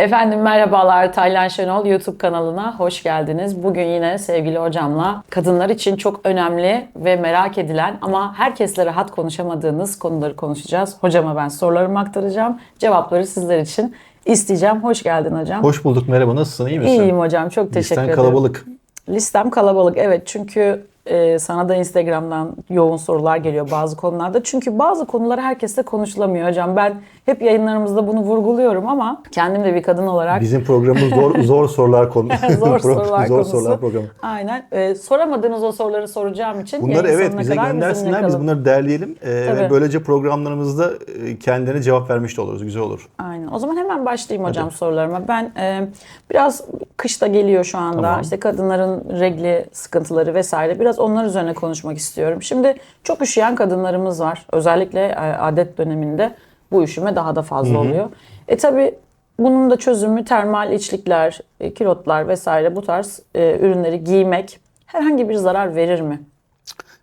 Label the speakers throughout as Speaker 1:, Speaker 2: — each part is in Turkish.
Speaker 1: Efendim merhabalar Taylan Şenol YouTube kanalına hoş geldiniz. Bugün yine sevgili hocamla kadınlar için çok önemli ve merak edilen ama herkesle rahat konuşamadığınız konuları konuşacağız. Hocama ben sorularımı aktaracağım. Cevapları sizler için isteyeceğim. Hoş geldin hocam.
Speaker 2: Hoş bulduk merhaba nasılsın iyi misin?
Speaker 1: İyiyim hocam çok teşekkür
Speaker 2: Listen
Speaker 1: ederim.
Speaker 2: kalabalık.
Speaker 1: Listem kalabalık evet çünkü e, sana da Instagram'dan yoğun sorular geliyor bazı konularda. Çünkü bazı konular herkesle konuşulamıyor hocam. Ben hep yayınlarımızda bunu vurguluyorum ama kendim de bir kadın olarak
Speaker 2: Bizim programımız zor zor sorular konu.
Speaker 1: zor sorular
Speaker 2: zor
Speaker 1: konusu.
Speaker 2: sorular programı.
Speaker 1: Ayın. Ee, soramadığınız o soruları soracağım için
Speaker 2: Bunları evet bize göndersinler biz bunları derleyelim Ee,
Speaker 1: Tabii.
Speaker 2: ve böylece programlarımızda e, kendilerine cevap vermiş de oluruz güzel olur.
Speaker 1: Aynen. O zaman hemen başlayayım hocam sorularıma. Ben e, biraz kışta geliyor şu anda.
Speaker 2: Tamam.
Speaker 1: İşte kadınların regli sıkıntıları vesaire. Biraz onlar üzerine konuşmak istiyorum. Şimdi çok üşüyen kadınlarımız var. Özellikle e, adet döneminde bu üşüme daha da fazla oluyor. E tabi bunun da çözümü termal içlikler, e, kilotlar vesaire bu tarz e, ürünleri giymek herhangi bir zarar verir mi?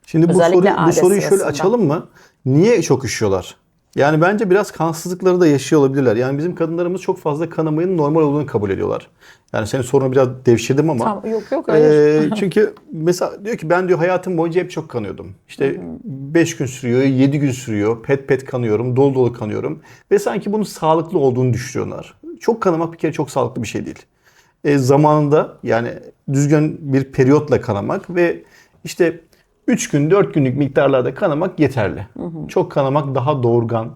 Speaker 2: Şimdi bu, soru, bu soruyu şöyle
Speaker 1: sırasında.
Speaker 2: açalım mı? Niye çok üşüyorlar? Yani bence biraz kansızlıkları da yaşıyor olabilirler. Yani bizim kadınlarımız çok fazla kanamayın normal olduğunu kabul ediyorlar. Yani senin sorunu biraz devşirdim ama.
Speaker 1: Tam, yok yok hayır.
Speaker 2: Ee, çünkü mesela diyor ki ben diyor hayatım boyunca hep çok kanıyordum. İşte 5 gün sürüyor, 7 gün sürüyor. Pet pet kanıyorum, dolu dolu kanıyorum. Ve sanki bunun sağlıklı olduğunu düşünüyorlar. Çok kanamak bir kere çok sağlıklı bir şey değil. E, zamanında yani düzgün bir periyotla kanamak ve işte 3 gün 4 günlük miktarlarda kanamak yeterli. Çok kanamak daha doğurgan.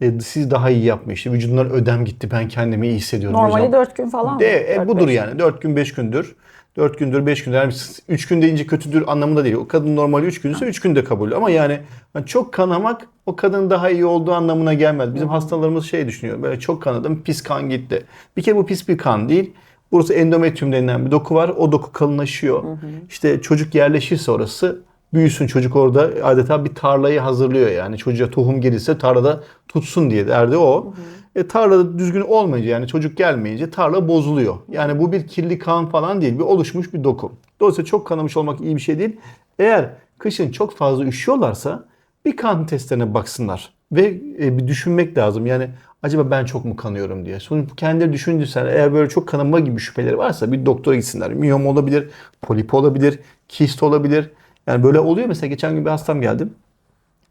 Speaker 2: E, siz daha iyi yapmış. İşte vücudundan ödem gitti ben kendimi iyi hissediyorum
Speaker 1: Normali
Speaker 2: hocam.
Speaker 1: 4 gün falan mı?
Speaker 2: De, e, budur yani. 4 gün 5 gündür. 4 gündür 5 gündür. Yani 3 gün deyince kötüdür anlamında değil. O kadın normali 3 günse 3 günde kabul. Ama yani çok kanamak o kadın daha iyi olduğu anlamına gelmez. Bizim hastalarımız şey düşünüyor. Böyle çok kanadım pis kan gitti. Bir kere bu pis bir kan değil. Burası endometrium denilen bir doku var. O doku kalınlaşıyor. İşte çocuk yerleşirse orası büyüsün çocuk orada adeta bir tarlayı hazırlıyor yani çocuğa tohum gelirse tarlada tutsun diye derdi o. E, tarlada düzgün olmayınca yani çocuk gelmeyince tarla bozuluyor. Yani bu bir kirli kan falan değil bir oluşmuş bir doku. Dolayısıyla çok kanamış olmak iyi bir şey değil. Eğer kışın çok fazla üşüyorlarsa bir kan testlerine baksınlar ve e, bir düşünmek lazım. Yani acaba ben çok mu kanıyorum diye. Sonra kendileri düşündüysen eğer böyle çok kanama gibi şüpheleri varsa bir doktora gitsinler. Miyom olabilir, polip olabilir, kist olabilir. Yani böyle oluyor mesela geçen gün bir hastam geldi.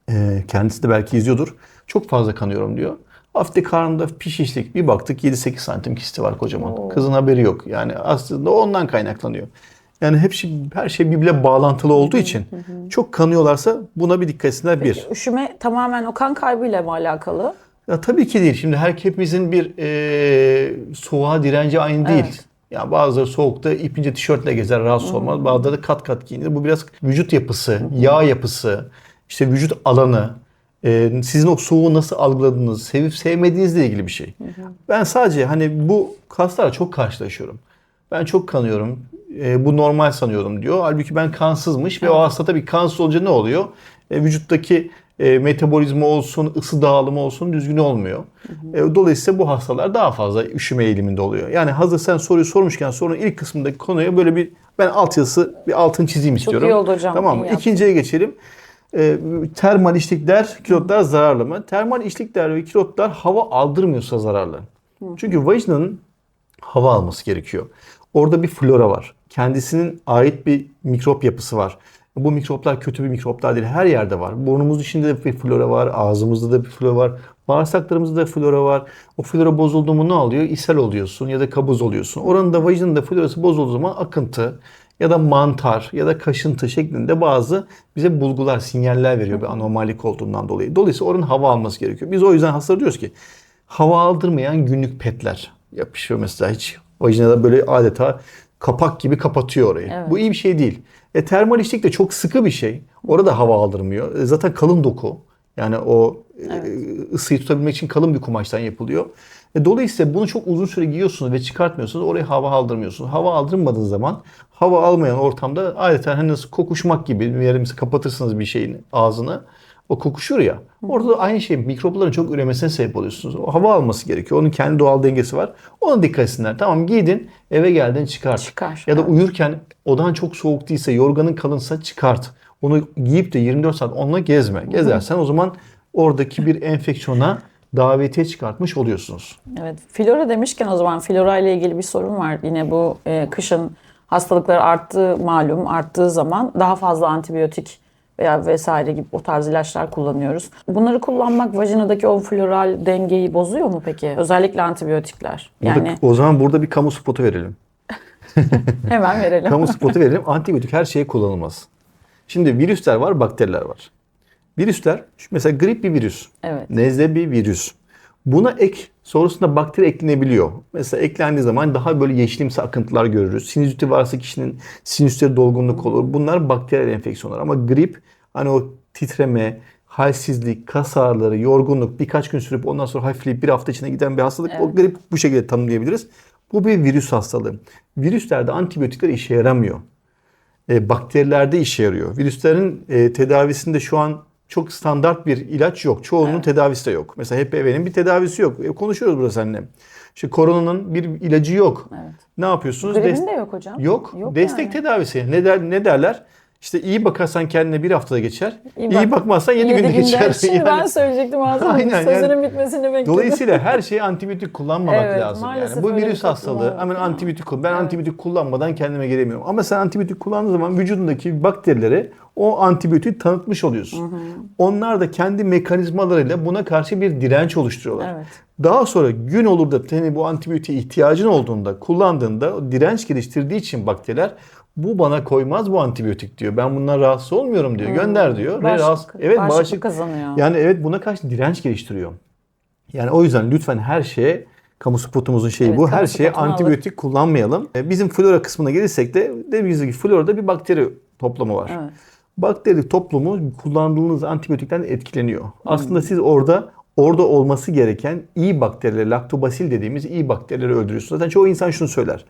Speaker 2: Ee, kendisi de belki izliyordur. Çok fazla kanıyorum diyor. De karnında pişişlik. Bir baktık 7-8 santim kisti var kocaman. Kızın haberi yok. Yani aslında ondan kaynaklanıyor. Yani hepsi, her şey birbirine bağlantılı olduğu için çok kanıyorlarsa buna bir dikkat etsinler bir.
Speaker 1: Üşüme tamamen o kan kaybıyla mı alakalı?
Speaker 2: Ya tabii ki değil. Şimdi her hepimizin bir e, soğuğa direnci aynı değil. Ya bazıları soğukta ipince tişörtle gezer rahatsız olmaz. Bazıları da kat kat giyinir. Bu biraz vücut yapısı, yağ yapısı, işte vücut alanı, e, sizin o soğuğu nasıl algıladığınız, sevip sevmediğinizle ilgili bir şey. Ben sadece hani bu kaslarla çok karşılaşıyorum. Ben çok kanıyorum. e, bu normal sanıyorum diyor. Halbuki ben kansızmış ve o hasta tabii kansız olunca ne oluyor? E, vücuttaki e, metabolizma olsun, ısı dağılımı olsun düzgün olmuyor. E, dolayısıyla bu hastalar daha fazla üşüme eğiliminde oluyor. Yani hazır sen soruyu sormuşken sorunun ilk kısmındaki konuya böyle bir ben altyazısı bir altını çizeyim istiyorum.
Speaker 1: iyi oldu hocam,
Speaker 2: Tamam mı? İkinciye geçelim. E, termal içlikler, kilotlar zararlı mı? Termal içlikler ve kilotlar hava aldırmıyorsa zararlı. Çünkü vajinanın hava alması gerekiyor. Orada bir flora var. Kendisinin ait bir mikrop yapısı var. Bu mikroplar kötü bir mikroplar değil. Her yerde var. Burnumuzun içinde de bir flora var. Ağzımızda da bir flora var. Bağırsaklarımızda da flora var. O flora bozuldu mu ne oluyor? İshal oluyorsun ya da kabız oluyorsun. Oranın da vajinanın da florası bozulduğu zaman akıntı ya da mantar ya da kaşıntı şeklinde bazı bize bulgular, sinyaller veriyor bir anormallik olduğundan dolayı. Dolayısıyla oranın hava alması gerekiyor. Biz o yüzden hastalara diyoruz ki hava aldırmayan günlük petler yapışıyor mesela hiç vajinada böyle adeta kapak gibi kapatıyor orayı.
Speaker 1: Evet.
Speaker 2: Bu iyi bir şey değil. E, termal içlik de çok sıkı bir şey. Orada hava aldırmıyor. E, zaten kalın doku. Yani o e, ısıyı tutabilmek için kalın bir kumaştan yapılıyor. E, dolayısıyla bunu çok uzun süre giyiyorsunuz ve çıkartmıyorsunuz. Oraya hava aldırmıyorsunuz. Hava aldırmadığın zaman hava almayan ortamda adeta hani nasıl kokuşmak gibi bir yerimizi kapatırsınız bir şeyin ağzını. O kokuşur ya. Orada da aynı şey mikropların çok üremesine sebep oluyorsunuz. O hava alması gerekiyor. Onun kendi doğal dengesi var. Ona dikkat etsinler. Tamam giydin eve geldin çıkart.
Speaker 1: Çıkar,
Speaker 2: Ya da
Speaker 1: evet.
Speaker 2: uyurken odan çok soğuk değilse yorganın kalınsa çıkart. Onu giyip de 24 saat onunla gezme. Gezersen o zaman oradaki bir enfeksiyona davetiye çıkartmış oluyorsunuz.
Speaker 1: Evet. Flora demişken o zaman flora ile ilgili bir sorun var. Yine bu e, kışın hastalıklar arttığı malum arttığı zaman daha fazla antibiyotik veya vesaire gibi o tarz ilaçlar kullanıyoruz. Bunları kullanmak vajinadaki o floral dengeyi bozuyor mu peki? Özellikle antibiyotikler.
Speaker 2: Burada-
Speaker 1: Yani
Speaker 2: o zaman burada bir kamu spotu verelim.
Speaker 1: hemen verelim.
Speaker 2: Kamu spotu verelim. Antibiyotik her şeye kullanılmaz. Şimdi virüsler var, bakteriler var. Virüsler, mesela grip bir virüs.
Speaker 1: Evet.
Speaker 2: Nezle bir virüs. Buna ek, sonrasında bakteri eklenebiliyor. Mesela eklendiği zaman daha böyle yeşilimsi akıntılar görürüz. Sinüziti varsa kişinin sinüsleri dolgunluk olur. Bunlar bakteriyel enfeksiyonlar. Ama grip hani o titreme, halsizlik, kas ağrıları, yorgunluk birkaç gün sürüp ondan sonra hafifleyip bir hafta içine giden bir hastalık. O grip bu şekilde tanımlayabiliriz. Bu bir virüs hastalığı. Virüslerde antibiyotikler işe yaramıyor e, bakterilerde işe yarıyor. Virüslerin e, tedavisinde şu an çok standart bir ilaç yok. Çoğunun tedavisi de yok. Mesela HPV'nin bir tedavisi yok. E, konuşuyoruz burada seninle. İşte koronanın bir ilacı yok.
Speaker 1: Evet.
Speaker 2: Ne yapıyorsunuz?
Speaker 1: Gripin de yok hocam.
Speaker 2: Yok. Destek
Speaker 1: yani.
Speaker 2: tedavisi. Ne der ne derler? İşte iyi bakarsan kendine bir haftada geçer.
Speaker 1: İyi
Speaker 2: İyi,
Speaker 1: bak-
Speaker 2: bakmazsan yedi,
Speaker 1: Yedi
Speaker 2: günde
Speaker 1: günde.
Speaker 2: geçer.
Speaker 1: Şimdi
Speaker 2: Yani-
Speaker 1: ben söyleyecektim ağzımın
Speaker 2: Aynen,
Speaker 1: sözünün
Speaker 2: yani-
Speaker 1: bitmesini bekledim.
Speaker 2: Dolayısıyla her şeye antibiyotik kullanmamak
Speaker 1: Evet,
Speaker 2: lazım. Yani bu virüs hastalığı. Hemen antibiyotik kullan. Ben
Speaker 1: Evet.
Speaker 2: antibiyotik kullanmadan kendime gelemiyorum. Ama sen antibiyotik kullandığın zaman vücudundaki bakterilere o antibiyotiği tanıtmış oluyorsun. Onlar da kendi mekanizmalarıyla buna karşı bir direnç oluşturuyorlar.
Speaker 1: Evet.
Speaker 2: Daha sonra gün olur da senin bu antibiyotiğe ihtiyacın olduğunda kullandığında direnç geliştirdiği için bakteriler bu bana koymaz bu antibiyotik diyor. Ben bundan rahatsız olmuyorum diyor. Gönder diyor. Ve
Speaker 1: Bağışıklık-
Speaker 2: rahatsız, evet
Speaker 1: bağışıklık kazanıyor.
Speaker 2: Yani evet buna karşı direnç geliştiriyor. Yani o yüzden lütfen her şeye kamu spotumuzun şeyi
Speaker 1: Evet,
Speaker 2: bu. Her şeye antibiyotik kullanmayalım. E, Bizim flora kısmına gelirsek de dediğimiz gibi florada bir bakteri toplamı var.
Speaker 1: Evet.
Speaker 2: Bakteri toplumu kullandığınız antibiyotikten etkileniyor.
Speaker 1: Hmm.
Speaker 2: Aslında siz orada orada olması gereken iyi bakterileri, laktobasil dediğimiz iyi bakterileri öldürüyorsunuz. Zaten çoğu insan şunu söyler.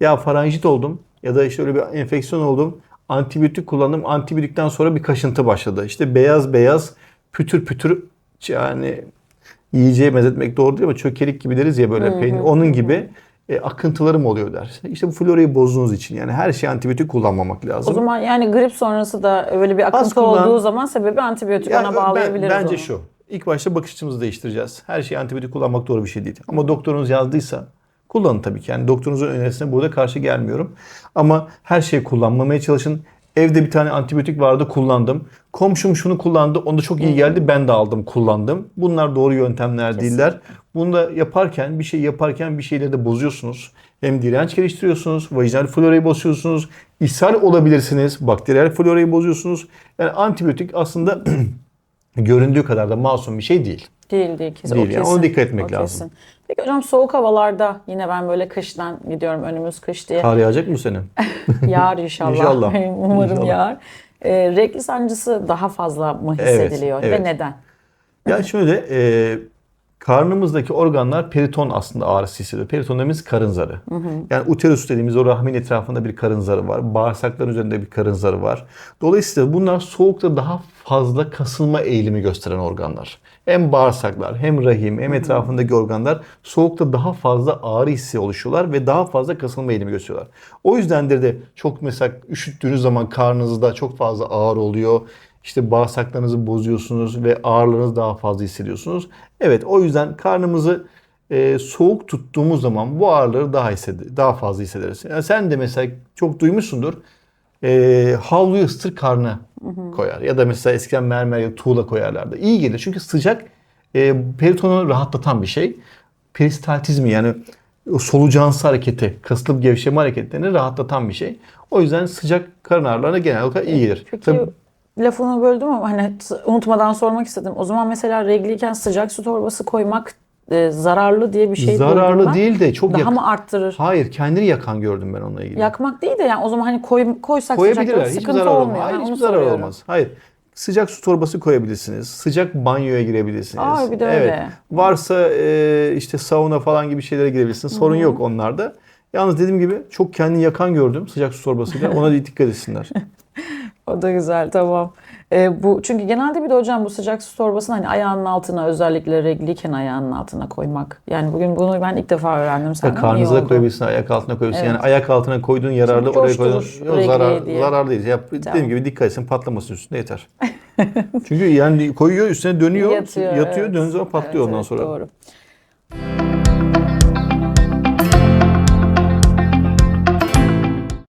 Speaker 2: Ya faranjit oldum ya da işte öyle bir enfeksiyon oldum. Antibiyotik kullandım. Antibiyotikten sonra bir kaşıntı başladı. İşte beyaz beyaz pütür pütür yani yiyeceğe benzetmek doğru değil ama çökelik gibi deriz ya böyle peynir. Onun gibi e, akıntılarım oluyor der. İşte bu florayı bozduğunuz için yani her şey antibiyotik kullanmamak lazım.
Speaker 1: O zaman yani grip sonrası da öyle bir akıntı
Speaker 2: kullan.
Speaker 1: olduğu zaman sebebi antibiyotik
Speaker 2: Ya
Speaker 1: ona bağlayabiliriz
Speaker 2: ben, bence
Speaker 1: onu.
Speaker 2: şu. İlk başta bakış açımızı değiştireceğiz. Her şeyi antibiyotik kullanmak doğru bir şey değil. Ama doktorunuz yazdıysa kullanın tabii ki. Yani doktorunuzun önerisine burada karşı gelmiyorum. Ama her şeyi kullanmamaya çalışın. Evde bir tane antibiyotik vardı kullandım. Komşum şunu kullandı. Onda çok iyi geldi. Ben de aldım kullandım. Bunlar doğru yöntemler değiller. Bunu da yaparken bir şey yaparken bir şeyleri de bozuyorsunuz. Hem direnç geliştiriyorsunuz. Vajinal florayı bozuyorsunuz. ishal olabilirsiniz. Bakteriyel florayı bozuyorsunuz. Yani antibiyotik aslında göründüğü kadar da masum bir şey değil.
Speaker 1: Değil değil kesin.
Speaker 2: Değil
Speaker 1: o
Speaker 2: yani,
Speaker 1: kesin.
Speaker 2: ona dikkat etmek
Speaker 1: O
Speaker 2: lazım.
Speaker 1: kesin. Peki hocam soğuk havalarda yine ben böyle kıştan gidiyorum önümüz kış diye.
Speaker 2: Kar yağacak mı senin?
Speaker 1: Yağar inşallah.
Speaker 2: İnşallah.
Speaker 1: Umarım
Speaker 2: İnşallah.
Speaker 1: yağar. Ee, regl sancısı daha fazla mı
Speaker 2: Evet,
Speaker 1: hissediliyor
Speaker 2: evet.
Speaker 1: ve neden?
Speaker 2: Ya şöyle e, karnımızdaki organlar periton aslında ağrısı hissediyor. Periton dediğimiz karın zarı. Yani uterus dediğimiz o rahmin etrafında bir karın zarı var. Bağırsakların üzerinde bir karın zarı var. Dolayısıyla bunlar soğukta daha fazla kasılma eğilimi gösteren organlar. Hem bağırsaklar hem rahim hem etrafındaki organlar soğukta daha fazla ağrı hissi oluşuyorlar ve daha fazla kasılma eğilimi gösteriyorlar. O yüzdendir de çok mesela üşüttüğünüz zaman karnınızda çok fazla ağrı oluyor. İşte bağırsaklarınızı bozuyorsunuz ve ağrılarınızı daha fazla hissediyorsunuz. Evet o yüzden karnımızı e, soğuk tuttuğumuz zaman bu ağrıları daha hissed daha fazla hissederiz. Yani sen de mesela çok duymuşsundur. E, havluyu ısıtır karnına koyar. Ya da mesela eskiden mermer ya tuğla koyarlardı. İyi gelir çünkü sıcak e, peritonu rahatlatan bir şey. Peristaltizmi yani o solucansı hareketi, kasılıp gevşeme hareketlerini rahatlatan bir şey. O yüzden sıcak karın ağrılarına genel olarak iyi gelir.
Speaker 1: Peki
Speaker 2: Tabii-
Speaker 1: lafını böldüm ama hani unutmadan sormak istedim. O zaman mesela regliyken sıcak su torbası koymak e, zararlı diye bir şey
Speaker 2: Zararlı
Speaker 1: ben.
Speaker 2: değil de çok
Speaker 1: Daha
Speaker 2: yak-
Speaker 1: mı arttırır?
Speaker 2: Hayır kendini yakan gördüm ben onunla ilgili.
Speaker 1: Yakmak değil de yani o zaman hani koy, koysak
Speaker 2: Koyabilirler.
Speaker 1: sıcakta
Speaker 2: Hiçbir
Speaker 1: sıkıntı
Speaker 2: zarar
Speaker 1: olmuyor.
Speaker 2: olmaz. Hayır hiçbir zarar
Speaker 1: soruyorum.
Speaker 2: olmaz. Hayır. Sıcak su torbası koyabilirsiniz. Sıcak banyoya girebilirsiniz.
Speaker 1: Aa, bir de
Speaker 2: evet.
Speaker 1: öyle.
Speaker 2: Varsa e, işte sauna falan gibi şeylere girebilirsiniz. Sorun yok onlarda. Yalnız dediğim gibi çok kendini yakan gördüm sıcak su torbasıyla. Ona dikkat etsinler.
Speaker 1: O da güzel tamam. Ee, bu çünkü genelde bir de hocam bu sıcak su torbasını hani ayağının altına özellikle regliyken ayağının altına koymak. Yani bugün bunu ben ilk defa öğrendim senden. iyi
Speaker 2: Karnınıza koyabilirsin, ayak altına koyabilirsin.
Speaker 1: Evet.
Speaker 2: Yani ayak altına koyduğun yararlı
Speaker 1: Şimdi
Speaker 2: oraya koyduğun Yok, zarar,
Speaker 1: diye.
Speaker 2: zarar değil. Dediğim
Speaker 1: Tamam.
Speaker 2: gibi dikkat etsin patlamasın üstünde yeter. Çünkü yani koyuyor üstüne dönüyor,
Speaker 1: Yatıyor,
Speaker 2: yatıyor,
Speaker 1: evet.
Speaker 2: zaman patlıyor
Speaker 1: Evet,
Speaker 2: ondan
Speaker 1: evet,
Speaker 2: sonra.
Speaker 1: Doğru.